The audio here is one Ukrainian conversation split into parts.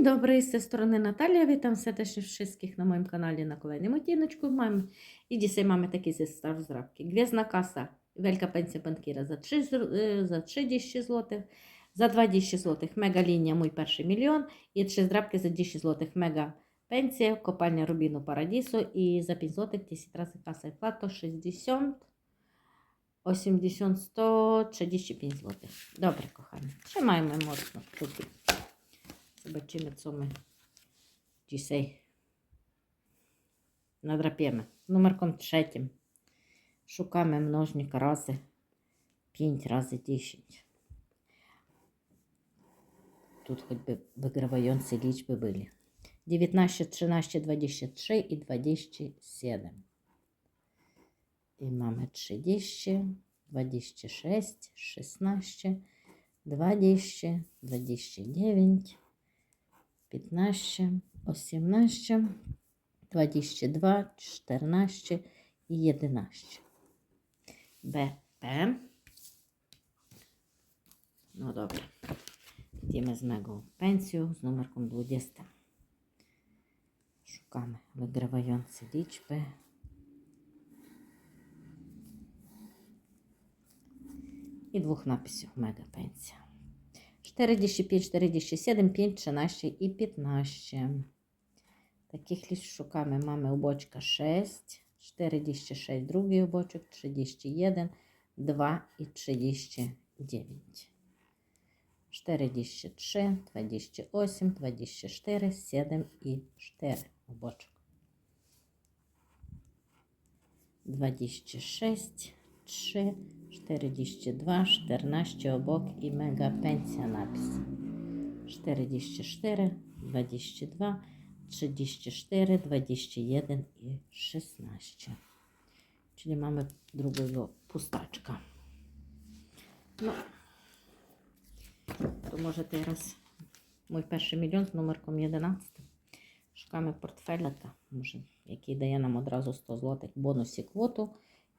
Dzień dobry, z tej strony Natalia. Witam serdecznie wszystkich na moim kanale na kolejnym odcineczku. Mam, I dzisiaj mamy taki zestaw zdrabki. Gwiezdna kasa, wielka pensja bankiera za, 3, za 30 zł, za 20 zł mega linia mój pierwszy milion i trzy zdrabki za 10 zł mega pensja, kopalnia Rubinu Paradisu i za 5 zł 10 razy kasa i wkład to 60 80, 135 zł. Dobra, kochani, trzymajmy mocno kciuki. Zobaczymy, co my dzisiaj nadrapiemy. Numerką trzecim szukamy mnożnik razy 5 razy 10. Тут choćby wygrywające liczby byli. 19, 13, 23 i 27. I mamy 30, 26, 16, 20, 29, 15, 18, 22, 14 i 11. BP. No dobra. Idziemy z mego pensją z numerką 20. Szukamy wygrywające liczby. I dwóch napisów mega pensja. 45, 47, 5, 13 i 15. Takich liczb szukamy. Mamy uboczka 6, 46, drugi uboczek, 31, 2 i 39. 43, 28, 24, 7 i 4 uboczek. 26, 3, 42, 14 obok i mega pensja napis. 44, 22, 34, 21 i 16. Czyli mamy drugiego pustaczka. No. To może teraz mój pierwszy milion z numerką 11. Szukamy portfeleta. Może, jaki daje nam od razu 100 zł bonusik kwotu.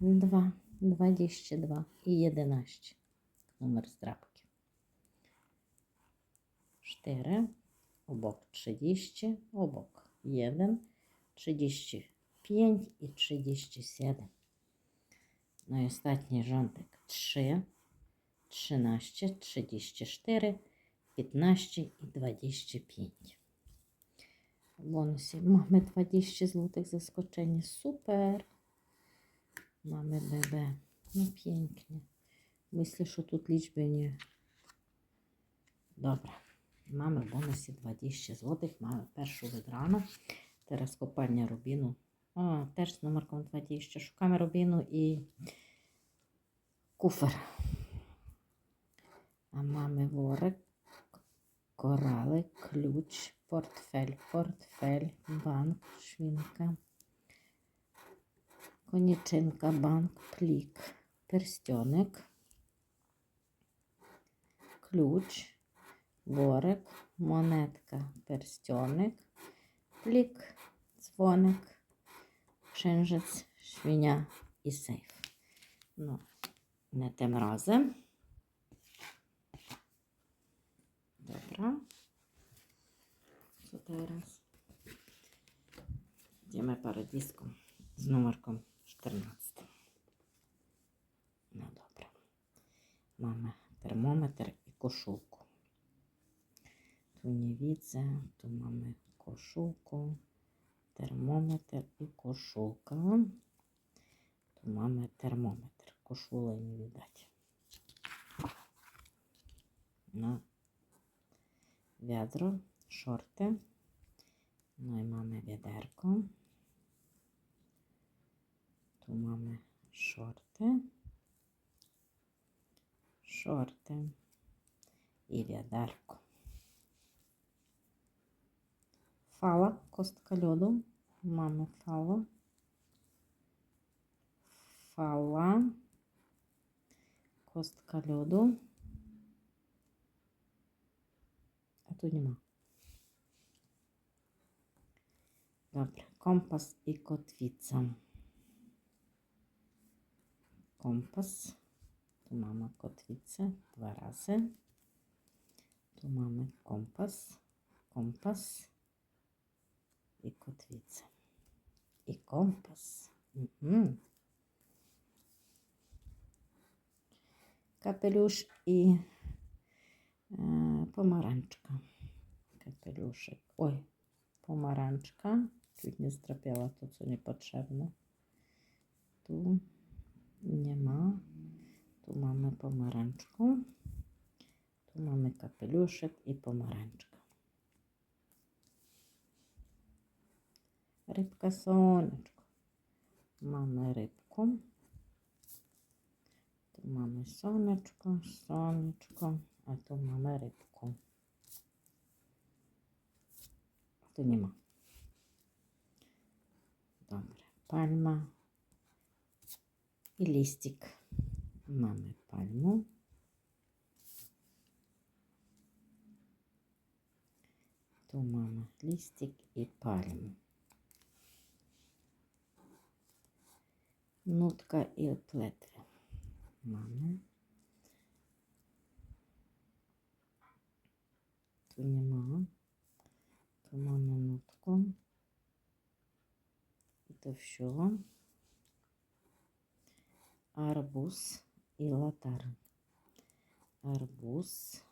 2, 22 i 11. Numer zdrabki. 4, obok 30, obok 1, 35 i 37. No i ostatni rządek 3, 13, 34, 15 i 25. W bonusie mamy 20 zł zaskoczenie. Super. Mamy BB. No pięknie. Myślę, że тут liczby nie. Dobra. Mamy w bonusie 20 zł. Mamy pierwszą wygraną. Teraz kopalnia Rubinu. O, też z numerką 20. Szukamy Rubinu i kufer. A mamy worek, korale, klucz, portfel, portfel, bank, szwinka, bank, plik, pierścionek, klucz, worek, monetka, pierścionek, plik, dzwonek, księżyc, świnia i sejf. No, nie tym razem. Dobra. Co teraz? Idziemy paradiską z numerką 14. No dobra. Mamy termometr i koszulkę. Tu nie widzę. Tu mamy koszulkę, termometr i koszulka. Tu mamy termometr. Koszulę nie widać. No. Wiadro, шорти. Ну і mamy wiaderko. Tu mamy шорти, шорти і wiaderko. Фала, костка льоду. У мами фала. Фала. Костка льоду. А тут нема. Добре, компас і котвіця. kompas. Tu mamy kotwicę dwa razy. Tu mamy kompas, kompas i kotwicę. I kompas. Mhm. Kapelusz i e, pomarańczka. Kapeluszek. Oj, pomarańczka. Czyli nie zdrapiała to, co niepotrzebne. Tu nie ma. Tu mamy pomarańczką. Tu mamy kapeluszek i pomarańczka. Rybka słoneczko. Mamy rybką. Tu mamy słoneczko, słoneczko, a tu mamy rybką. Tu nie ma. Dobra. Palma i listik. Mamy palmę. Tu mamy listik i palmę. Nutka i pletwy. Mamy. Tu nie ma. Tu mamy nutkę. I to все. Арбуз і латарн. Арбуз.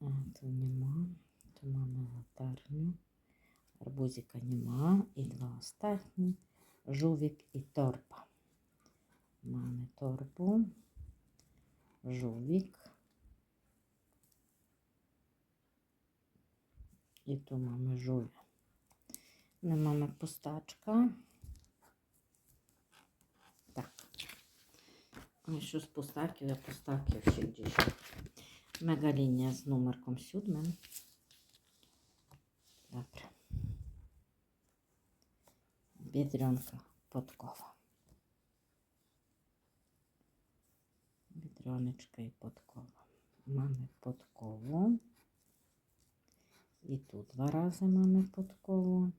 А, то нема. То mamy латарню. Арбузика нема. І два останні. Жувік і торба. Mamy торбу. Жувік. І tu mamy żółwia. My mamy pusteczkę. Так. Ну, що з пустаків, я пустаків ще гdzieś. Мега лінія з номерком сьомим. Добре. Бідрянка подкова. Бідряночка і подкова. Mamy подкову. І тут два рази mamy подкову.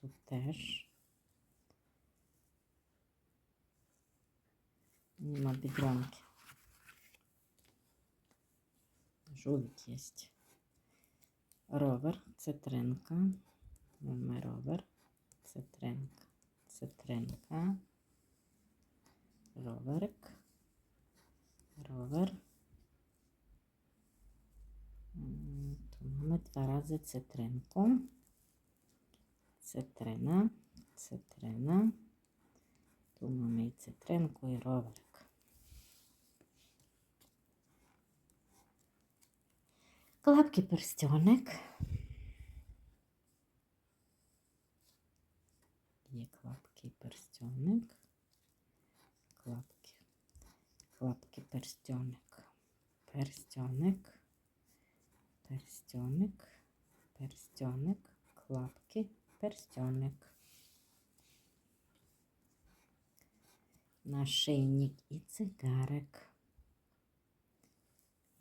Тут теж. Нема бедрянки. Жовть є. Ровер, цитринка. Mamy ровер, цитринка, цитринка. Роверик. Ровер. М, То mamy два рази цитринку. Цитрина, цитрина. Tu mamy i cytrynku, i rowerek. Klapki pierścionek. Є клапки перстьоник. Клапки. Клапки перстьоник. Перстьоник. Перстьоник. Перстьоник. Клапки. Перстьоник. Нашийник і цигарик.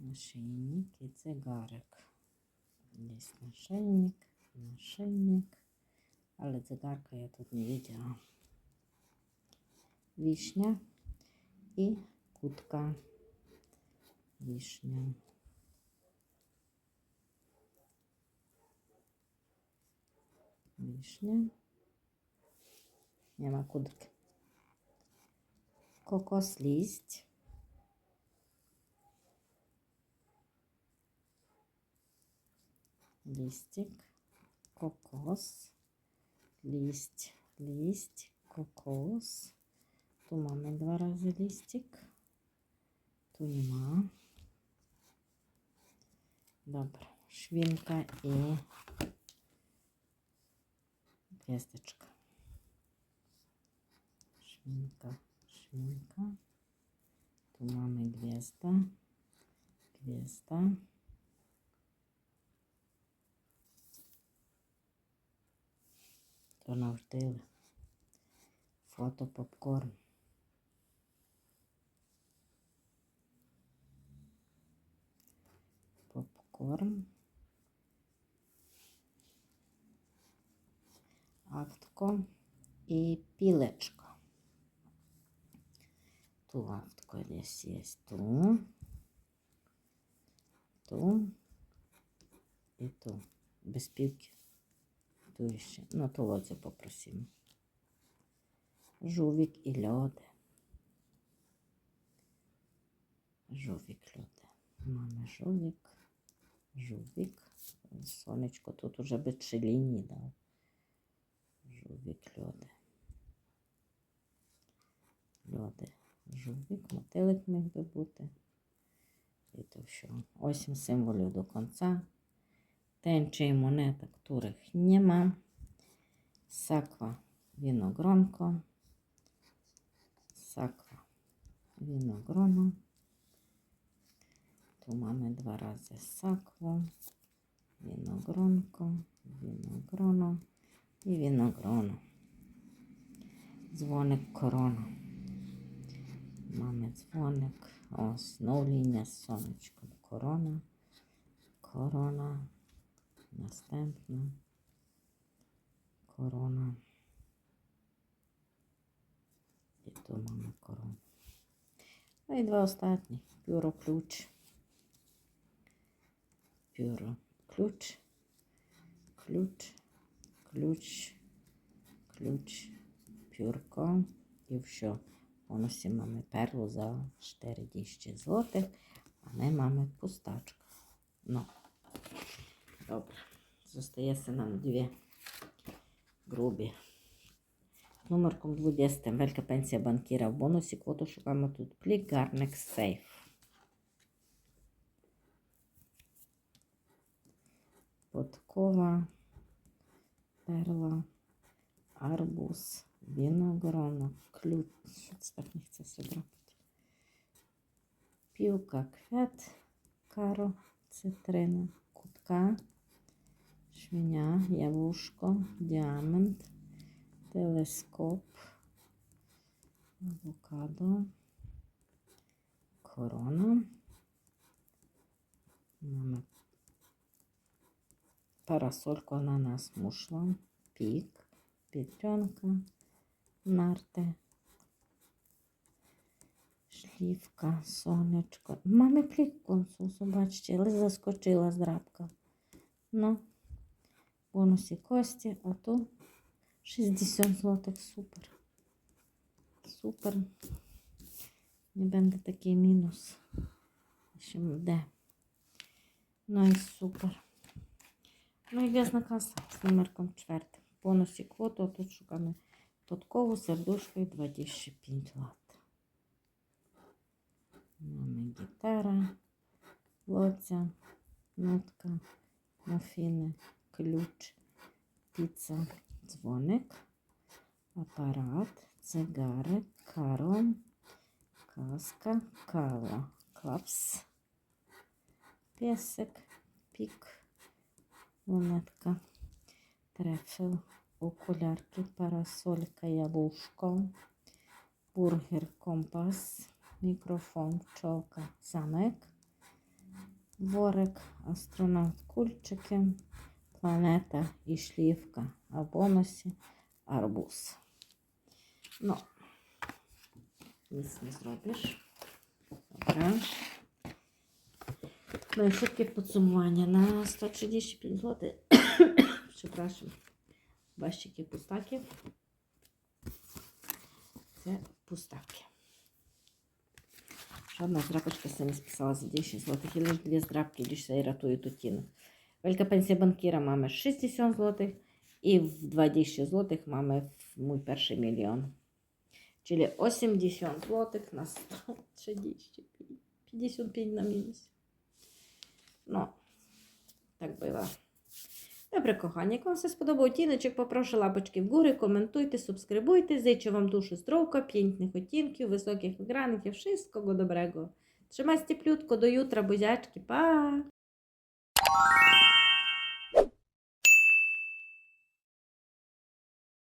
Нашийник і цигарик. Є нашийник, нашийник. Але цигарка я тут не видела. Вишня і кутка. Вишня. Вишня. Нема кутки. Кокос лість. Листик, кокос, лість, лість, кокос. Ту mamy два рази листик. Ту нема. Добре. Швінка і гвіздочка. Швінка, швінка. Tu mamy gwiazda, gwiazda. То навтили. Фото попкорн. Попкорн. Автко і пілечко. Ту автко десь є ту. Ту. І ту. Без півки. Ту ще. Ну, ту попросимо. Жувік і льоди. Жувік льоди. Маме жувік. Жувік. Сонечко тут уже без лінії дав. Жувік льоди. Льоди. Жувік, мотилик міг би бути. І то все. Осім символів до кінця. Tęczy moneta, których nie ma. Sakwa winogronko. Sakwa winogrono. Tu mamy dwa razy sakwo, winogronko, winogrono i winogrono. Dzwonek korona. Mamy dzwonek. O, znowu linia z. Korona, korona, Następna. Korona. I tu mamy koronę. No i dwa ostatnie. Pióro klucz. Pióro klucz. Klucz. Klucz. Klucz. Piórko. І все. Бонусі mamy перлу за 40 злотих, а ми mamy пустачку. Ну, добре. Зостається нам дві грубі. Номерком 20. Велика пенсія банкіра в бонусі. Квоту шукаємо тут. Плік, гарник, сейф. Подкова, перла, арбуз, винограно, ключ. Це так не хочеться зробити? Півка, квят, каро, цитрина, кутка, швиня, явушко, діамент, телескоп, авокадо, корона. Mamy парасольку ананас мушла, пік, петренка, нарти, шлівка, сонечко. Мамі плік бачите, але заскочила здрабка. Ну, бонусі кості, а то 60 злотих, супер. Супер. Не буде такий мінус. Ще де. Ну і супер. Ну і в'язна каса з номерком четвертим. Бонусі квоту, а тут шукаємо подкову сердушкою 25 лат. Mamy гітара, лоця, нотка, мафіни, ключ, піца, дзвоник, апарат, цигари, карон, каска, кава, клапс, песик, пік, монетка, трефел, окулярки, парасолька, явушко, бургер, компас, мікрофон, пчолка, замок, ворик, астронавт, кульчики, планета і шлівка, а в бонусі арбуз. Ну, ніц не зробиш. Добре. Ну і швидке підсумування на 135 злотих. Przepraszam. Бащики пустаки. Це пустаки. Жодна здрапочка се не списала за 10 злотих. І лише дві здрапки лише се рятують утіну. Велика пенсія банкіра маме 60 злотих. І в 20 злотих маме мій перший мільйон. Czyli 80 злотих на 135. 55 на мінус. Ну, так було. Добре, кохані, як вам все сподобав тіночок, попрошу лапочки вгору, коментуйте, субскрибуйте, зичу вам душу здоровка, п'єнтних оттінків, високих екраників, wszystkiego доброго. Trzymajcie плютко, до ютра, бузячки, па!